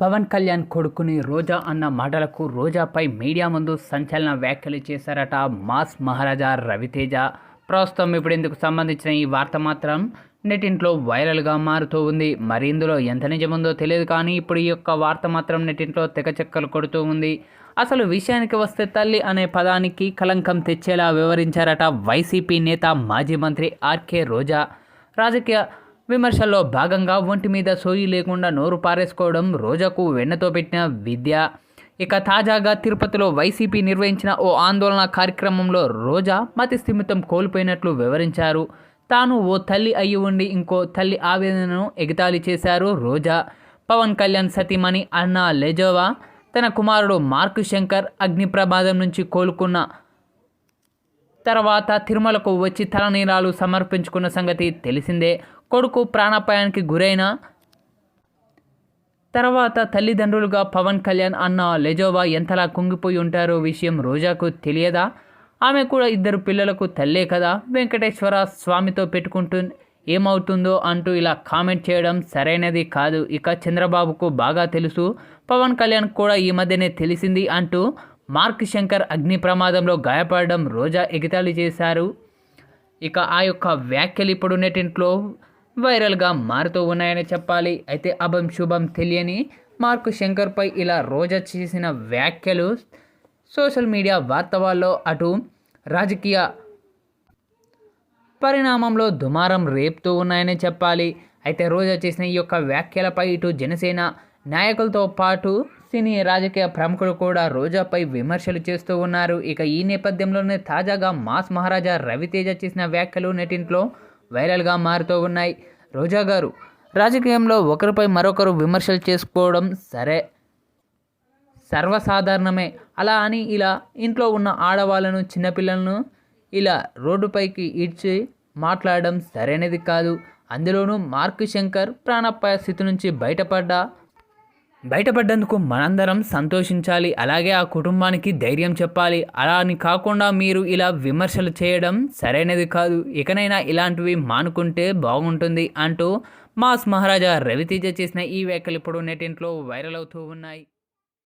పవన్ కళ్యాణ్ కొడుకుని రోజా అన్న మాటలకు రోజాపై మీడియా ముందు సంచలన వ్యాఖ్యలు చేశారట మాస్ మహారాజా రవితేజ. ప్రస్తుతం ఇప్పుడు ఇందుకు సంబంధించిన ఈ వార్త మాత్రం నెటింట్లో వైరల్గా మారుతూ ఉంది. మరి ఇందులో ఎంత నిజముందో తెలియదు కానీ ఇప్పుడు ఈ యొక్క వార్త మాత్రం నెటింట్లో తెగచెక్కలు కొడుతూ ఉంది. అసలు విషయానికి వస్తే తల్లి అనే పదానికి కలంకం తెచ్చేలా వివరించారట వైసీపీ నేత మాజీ మంత్రి ఆర్కే రోజా. రాజకీయ విమర్శల్లో భాగంగా ఒంటి మీద సోయి లేకుండా నోరు పారేసుకోవడం రోజాకు వెన్నతో పెట్టిన విద్య. ఇక తాజాగా తిరుపతిలో వైసీపీ నిర్వహించిన ఓ ఆందోళన కార్యక్రమంలో రోజా మతి స్థిమితం కోల్పోయినట్లు వివరించారు. తాను ఓ తల్లి అయి ఉండి ఇంకో తల్లి ఆవేదనను ఎగతాళి చేశారు రోజా. పవన్ కళ్యాణ్ సతీమణి అన్న లెజోవా తన కుమారుడు మార్కు శంకర్ అగ్ని ప్రమాదం నుంచి కోలుకున్న తర్వాత తిరుమలకు వచ్చి తలనీలాలు సమర్పించుకున్న సంగతి తెలిసిందే. కొడుకు ప్రాణాపాయానికి గురైన తర్వాత తల్లిదండ్రులుగా పవన్ కళ్యాణ్ అన్న లెజోవా ఎంతలా కుంగిపోయి ఉంటారో విషయం రోజాకు తెలియదా? ఆమె కూడా ఇద్దరు పిల్లలకు తల్లే కదా? వెంకటేశ్వర స్వామితో పెట్టుకుంటూ ఏమవుతుందో అంటూ ఇలా కామెంట్ చేయడం సరైనది కాదు. ఇక చంద్రబాబుకు బాగా తెలుసు. పవన్ కళ్యాణ్ కూడా ఈ మధ్యనే తెలిసింది అంటూ మార్క్ శంకర్ అగ్ని ప్రమాదంలో గాయపడడం రోజా ఎగతాళి చేశారు. ఇక ఆ యొక్క వ్యాఖ్యలు ఇప్పుడు నెటింట్లో వైరల్గా మారుతూ ఉన్నాయని చెప్పాలి. అయితే అభం శుభం తెలియని మార్క్ శంకర్పై ఇలా రోజా చేసిన వ్యాఖ్యలు సోషల్ మీడియా వార్తవాల్లో అటు రాజకీయ పరిణామంలో దుమారం రేపుతూ ఉన్నాయని చెప్పాలి. అయితే రోజా చేసిన ఈ యొక్క వ్యాఖ్యలపై ఇటు జనసేన నాయకులతో పాటు సినీ రాజకీయ ప్రముఖులు కూడా రోజాపై విమర్శలు చేస్తూ ఉన్నారు. ఇక ఈ నేపథ్యంలోనే తాజాగా మాస్ మహారాజా రవితేజ చేసిన వ్యాఖ్యలు నెటింట్లో వైరల్గా మారుతూ ఉన్నాయి. రోజా గారు రాజకీయంలో ఒకరిపై మరొకరు విమర్శలు చేసుకోవడం సరే సర్వసాధారణమే. అలా అని ఇలా ఇంట్లో ఉన్న ఆడవాళ్ళను చిన్నపిల్లలను ఇలా రోడ్డుపైకి ఈడ్చి మాట్లాడడం సరైనది కాదు. అందులోనూ మార్క్ శంకర్ ప్రాణాపాయ స్థితి నుంచి బయటపడ్డా బయటపడ్డందుకు మనందరం సంతోషించాలి. అలాగే ఆ కుటుంబానికి ధైర్యం చెప్పాలి. అలా అని కాకుండా మీరు ఇలా విమర్శలు చేయడం సరైనది కాదు. ఇకనైనా ఇలాంటివి మానుకుంటే బాగుంటుంది అంటూ మాస్ మహారాజా రవితేజ చేసిన ఈ వ్యాఖ్యలు ఇప్పుడు నెటింట్లో వైరల్ అవుతూ ఉన్నాయి.